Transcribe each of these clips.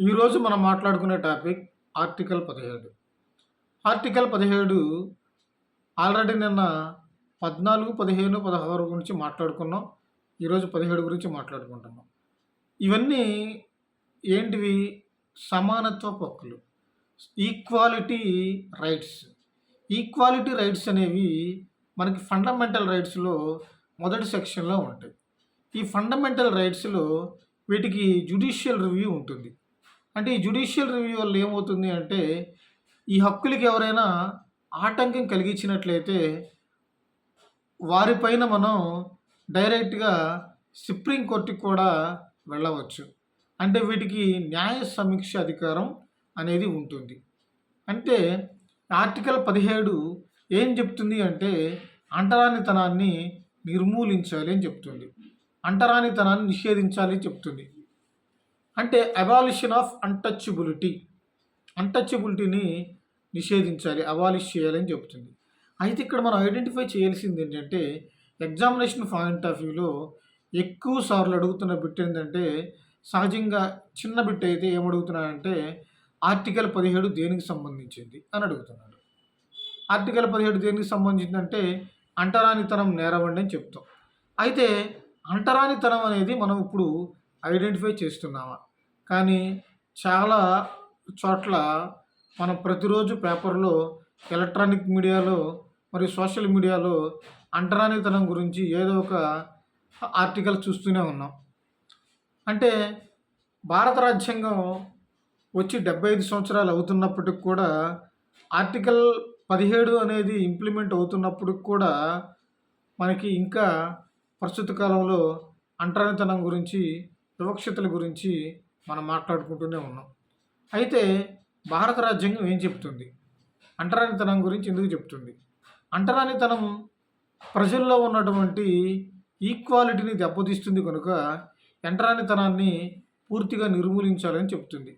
ఈరోజు మనం మాట్లాడుకునే టాపిక్ ఆర్టికల్ పదిహేడు. ఆర్టికల్ పదిహేడు ఆల్రెడీ నిన్న పద్నాలుగు పదిహేను పదహారు గురించి మాట్లాడుకున్నాం. ఈరోజు పదిహేడు గురించి మాట్లాడుకుంటున్నాం. ఇవన్నీ ఏంటివి? సమానత్వ హక్కులు. Equality rights. ఈక్వాలిటీ రైట్స్ అనేవి మనకి ఫండమెంటల్ రైట్స్లో మొదటి సెక్షన్లో ఉంటాయి. ఈ ఫండమెంటల్ రైట్స్లో వీటికి జుడిషియల్ రివ్యూ ఉంటుంది. అంటే ఈ జుడిషియల్ రివ్యూ వల్ల ఏమవుతుంది అంటే ఈ హక్కులకి ఎవరైనా ఆటంకం కలిగించినట్లయితే వారిపైన మనం డైరెక్ట్గా సుప్రీం కోర్టుకి కూడా వెళ్ళవచ్చు. అంటే వీటికి న్యాయ సమీక్ష అధికారం అనేది ఉంటుంది. అంటే ఆర్టికల్ పదిహేడు ఏం చెప్తుంది అంటే అంటరానితనాన్ని నిర్మూలించాలి అని చెప్తుంది. అంటరానితనాన్ని నిషేధించాలి చెప్తుంది. అంటే అబాలిషన్ ఆఫ్ అన్టచబిలిటీ అన్టచబిలిటీని నిషేధించాలి అబాలిష్ చేయాలని చెబుతుంది. అయితే ఇక్కడ మనం ఐడెంటిఫై చేయాల్సింది ఏంటంటే ఎగ్జామినేషన్ పాయింట్ ఆఫ్ వ్యూలో ఎక్కువ సార్లు అడుగుతున్న బిట్ ఏంటంటే సహజంగా చిన్న బిట్ అయితే ఏమడుగుతున్నాడంటే ఆర్టికల్ పదిహేడు దేనికి సంబంధించింది అని అడుగుతున్నాడు. ఆర్టికల్ పదిహేడు దేనికి సంబంధించిందంటే అంటరానితనం నేరవండి అని చెప్తాం. అయితే అంటరానితనం అనేది మనం ఇప్పుడు ఐడెంటిఫై చేస్తున్నామా? కానీ చాలా చోట్ల మనం ప్రతిరోజు పేపర్లో ఎలక్ట్రానిక్ మీడియాలో మరియు సోషల్ మీడియాలో అంటరానితనం గురించి ఏదో ఒక ఆర్టికల్ చూస్తూనే ఉన్నాం. అంటే భారత రాజ్యాంగం వచ్చి డెబ్బై ఐదు సంవత్సరాలు అవుతున్నప్పటికి కూడా ఆర్టికల్ పదిహేడు అనేది ఇంప్లిమెంట్ అవుతున్నప్పటికి కూడా మనకి ఇంకా ప్రస్తుత కాలంలో అంటరానితనం గురించి వివక్షతల గురించి మనం మాట్లాడుకుంటూనే ఉన్నాం. అయితే భారత రాజ్యాంగం ఏం చెప్తుంది అంటరానితనం గురించి ఎందుకు చెప్తుంది అంటరానితనం ప్రజల్లో ఉన్నటువంటి ఈక్వాలిటీని దెబ్బతీస్తుంది కనుక అంటరానితనాన్ని పూర్తిగా నిర్మూలించాలని చెప్తుంది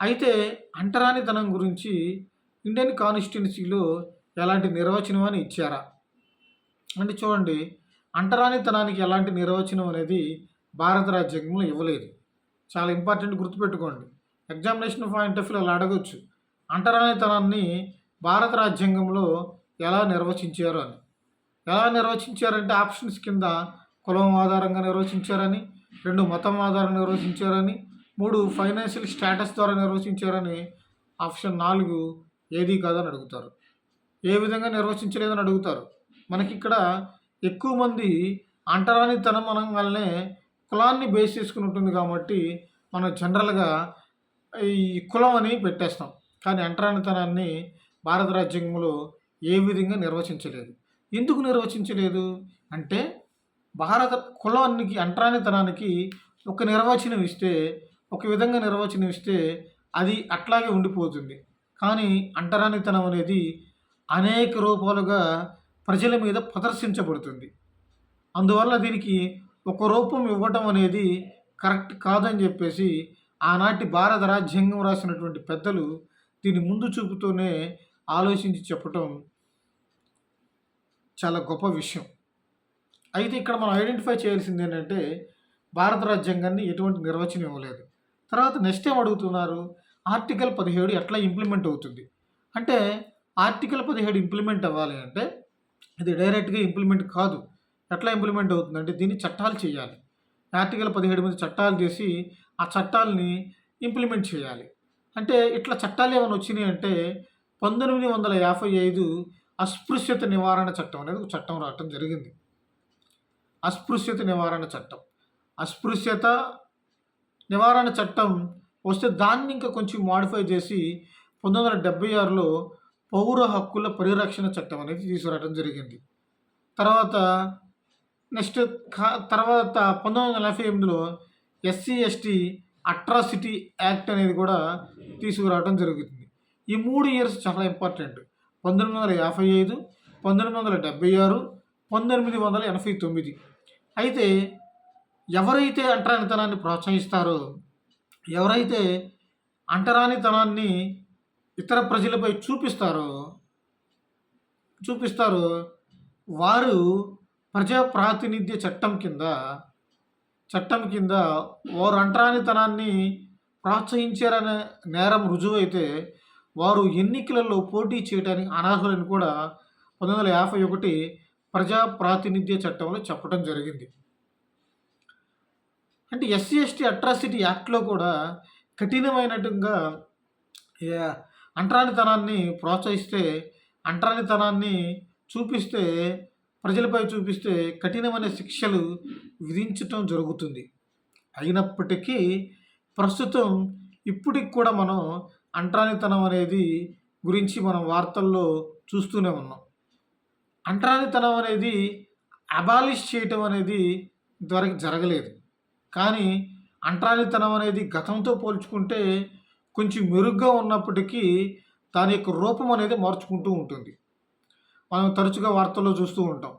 అయితే అంటరానితనం గురించి ఇండియన్ కాన్స్టిట్యున్సీలో ఎలాంటి నిర్వచనం అని ఇచ్చారా? అంటే చూడండి అంటరానితనానికి ఎలాంటి నిర్వచనం అనేది భారత రాజ్యాంగంలో ఇవ్వలేదు. చాలా ఇంపార్టెంట్ గుర్తుపెట్టుకోండి. ఎగ్జామినేషన్ పాయింట్ ఆఫ్ వ్యూ అలా అడగచ్చు. అంటరానితనాన్ని భారత రాజ్యాంగంలో ఎలా నిర్వచించారు అని. ఎలా నిర్వచించారంటే ఆప్షన్స్ కింద కులం ఆధారంగా నిర్వచించారని రెండు మతం ఆధారంగా నిర్వచించారని మూడు ఫైనాన్షియల్ స్టేటస్ ద్వారా నిర్వచించారని ఆప్షన్ నాలుగు ఏది కాదని అడుగుతారు. ఏ విధంగా నిర్వచించలేదని అడుగుతారు. మనకి ఇక్కడ ఎక్కువ మంది అంటరానితనం అనగానే కులాన్ని బేస్ చేసుకుని ఉంటుంది కాబట్టి మనం జనరల్గా ఈ కులం అని పెట్టేస్తాం. కానీ అంటరానితనాన్ని భారత రాజ్యాంగంలో ఏ విధంగా నిర్వచించలేదు. ఎందుకు నిర్వచించలేదు? అంటే భారత కులానికి అంటరానితనానికి ఒక నిర్వచనం ఇస్తే ఒక విధంగా నిర్వచనం ఇస్తే అది అట్లాగే ఉండిపోతుంది. కానీ అంటరానితనం అనేది అనేక రూపాలుగా ప్రజల మీద ప్రదర్శించబడుతుంది. అందువల్ల దీనికి ఒక రూపం ఇవ్వటం అనేది కరెక్ట్ కాదని చెప్పేసి ఆనాటి భారత రాజ్యాంగం రాసినటువంటి పెద్దలు దీని ముందు చూపుతూనే ఆలోచించి చెప్పటం చాలా గొప్ప విషయం. అయితే ఇక్కడ మనం ఐడెంటిఫై చేయాల్సింది ఏంటంటే భారత రాజ్యాంగాన్ని ఎటువంటి నిర్వచనం ఇవ్వలేదు. తర్వాత నెక్స్ట్ ఏం అడుగుతున్నారు? ఆర్టికల్ పదిహేడు ఎట్లా ఇంప్లిమెంట్ అవుతుంది? అంటే ఆర్టికల్ పదిహేడు ఇంప్లిమెంట్ అవ్వాలి అంటే ఇది డైరెక్ట్గా ఇంప్లిమెంట్ కాదు. ఎట్లా ఇంప్లిమెంట్ అవుతుందంటే దీన్ని చట్టాలు చేయాలి. ఆర్టికల్ పదిహేడు మీద చట్టాలు చేసి ఆ చట్టాలని ఇంప్లిమెంట్ చేయాలి. అంటే ఇట్లా చట్టాలు ఏమైనా వచ్చినాయి అంటే పంతొమ్మిది వందల యాభై ఐదు అస్పృశ్యత నివారణ చట్టం అనేది ఒక చట్టం రావటం జరిగింది. అస్పృశ్యత నివారణ చట్టం. అస్పృశ్యత నివారణ చట్టం వస్తే దాన్ని ఇంకా కొంచెం మాడిఫై చేసి పంతొమ్మిది వందల డెబ్బై ఆరులో పౌర హక్కుల పరిరక్షణ చట్టం అనేది తీసుకురావడం జరిగింది. తర్వాత నెక్స్ట్ తర్వాత పంతొమ్మిది వందల నలభై ఎనిమిదిలో ఎస్సీ ఎస్టీ అట్రాసిటీ యాక్ట్ అనేది కూడా తీసుకురావడం జరుగుతుంది. ఈ మూడు ఇయర్స్ చాలా ఇంపార్టెంట్. పంతొమ్మిది వందల యాభై ఐదు పంతొమ్మిది వందల డెబ్బై ఆరు పంతొమ్మిది వందల ఎనభై తొమ్మిది. అయితే ఎవరైతే అంటరానితనాన్ని ప్రోత్సహిస్తారో ఎవరైతే అంటరానితనాన్ని ఇతర ప్రజలపై చూపిస్తారో చూపిస్తారో వారు ప్రజా ప్రాతినిధ్య చట్టం కింద చట్టం కింద వారు అంటరానితనాన్ని ప్రోత్సహించారనే నేరం రుజువైతే వారు ఎన్నికలలో పోటీ చేయడానికి అనర్హులని కూడా పంతొమ్మిది వందల యాభై ఒకటి ప్రజా ప్రాతినిధ్య చట్టంలో చెప్పడం జరిగింది. అంటే ఎస్సీ ఎస్టీ అట్రాసిటీ యాక్ట్లో కూడా కఠినమైనట్టుగా అంటరానితనాన్ని ప్రోత్సహిస్తే అంటరానితనాన్ని చూపిస్తే ప్రజలపై చూపిస్తే కఠినమైన శిక్షలు విధించటం జరుగుతుంది. అయినప్పటికీ ప్రస్తుతం ఇప్పటికి కూడా మనం అంటరానితనం అనేది గురించి మనం వార్తల్లో చూస్తూనే ఉన్నాం. అంటరానితనం అనేది అబాలిష్ చేయటం అనేది ఇంతవరకు జరగలేదు. కానీ అంటరానితనం అనేది గతంతో పోల్చుకుంటే కొంచెం మెరుగ్గా ఉన్నప్పటికీ దాని యొక్క రూపం అనేది మార్చుకుంటూ ఉంటుంది. మనం తరచుగా వార్తల్లో చూస్తూ ఉంటాం.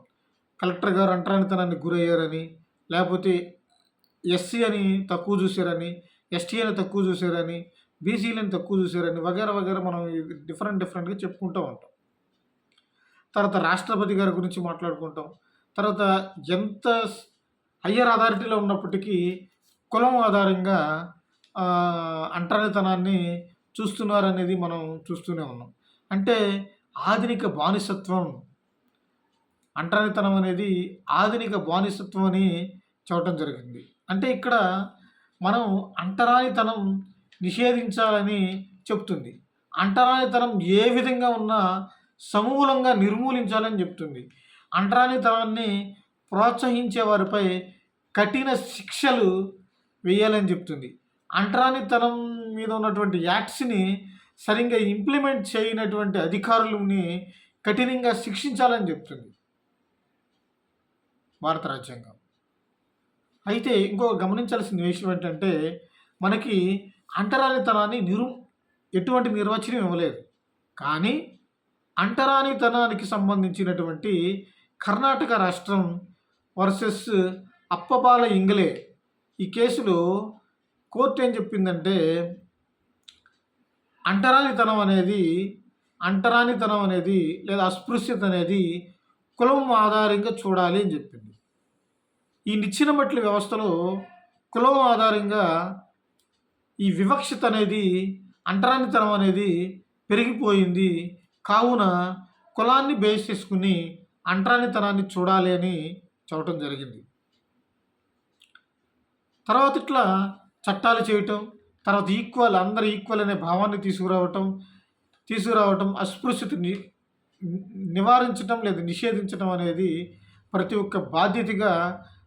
కలెక్టర్ గారు అంటరానితనానికి గురయ్యారని లేకపోతే ఎస్సీ అని తక్కువ చూశారని ఎస్టీ అని తక్కువ చూశారని బీసీలని తక్కువ చూశారని వగేరా వగేరా మనం డిఫరెంట్ డిఫరెంట్గా చెప్పుకుంటూ ఉంటాం. తర్వాత రాష్ట్రపతి గారి గురించి మాట్లాడుకుంటాం. తర్వాత ఎంత హయ్యర్ అథారిటీలో ఉన్నప్పటికీ కులం ఆధారంగా అంటరానితనాన్ని చూస్తున్నారనేది మనం చూస్తూనే ఉన్నాం. అంటే ఆధునిక బానిసత్వం. అంటరానితనం అనేది ఆధునిక బానిసత్వం అని చూడటం జరిగింది. అంటే ఇక్కడ మనం అంటరానితనం నిషేధించాలని చెప్తుంది. అంటరానితనం ఏ విధంగా ఉన్నా సమూలంగా నిర్మూలించాలని చెప్తుంది. అంటరానితనాన్ని ప్రోత్సహించే వారిపై కఠిన శిక్షలు వేయాలని చెప్తుంది. అంటరానితనం మీద ఉన్నటువంటి యాక్ట్స్ని సరిగ్గా ఇంప్లిమెంట్ చేయనటువంటి అధికారులని కఠినంగా శిక్షించాలని చెప్తుంది భారత రాజ్యాంగం. అయితే ఇంకో గమనించాల్సిన విషయం ఏంటంటే మనకి అంటరానితనాన్ని నిరు ఎటువంటి నిర్వచనం ఇవ్వలేదు. కానీ అంటరానితనానికి సంబంధించినటువంటి కర్ణాటక రాష్ట్రం వర్సెస్ అప్పపాల ఇంగలే ఈ కేసులో కోర్టు ఏం చెప్పిందంటే అంటరానితనం అనేది అంటరానితనం అనేది లేదా అస్పృశ్యత అనేది కులం ఆధారంగా చూడాలి అని చెప్పింది. ఈ నిచ్చిన మట్ల వ్యవస్థలో కులం ఆధారంగా ఈ వివక్షత అనేది అంటరానితనం అనేది పెరిగిపోయింది. కావున కులాన్ని బేస్ చేసుకుని అంటరానితనాన్ని చూడాలి అని చెప్పడం జరిగింది. తర్వాత ఇట్లా చట్టాలు చేయటం తర్వాత ఈక్వల్ అందరు ఈక్వల్ అనే భావాన్ని తీసుకురావటం తీసుకురావటం అస్పృశ్యతని నివారించటం లేదా నిషేధించటం అనేది ప్రతి ఒక్క బాధ్యతగా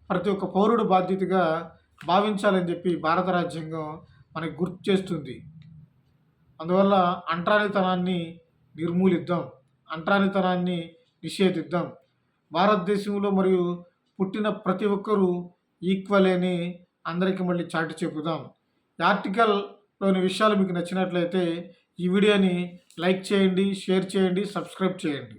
ప్రతి ఒక్క పౌరుడు బాధ్యతగా భావించాలని చెప్పి భారత రాజ్యాంగం మనకి గుర్తు చేస్తుంది. అందువల్ల అంటరానితనాన్ని నిర్మూలిద్దాం అంటరానితనాన్ని నిషేధిద్దాం. భారతదేశంలో మరియు పుట్టిన ప్రతి ఒక్కరూ ఈక్వల్ అని అందరికీ మళ్ళీ చాటి చెప్పుదాం ఆర్టికల్లోని విషయాలు మీకు నచ్చినట్లయితే ఈ వీడియోని లైక్ చేయండి షేర్ చేయండి సబ్స్క్రైబ్ చేయండి.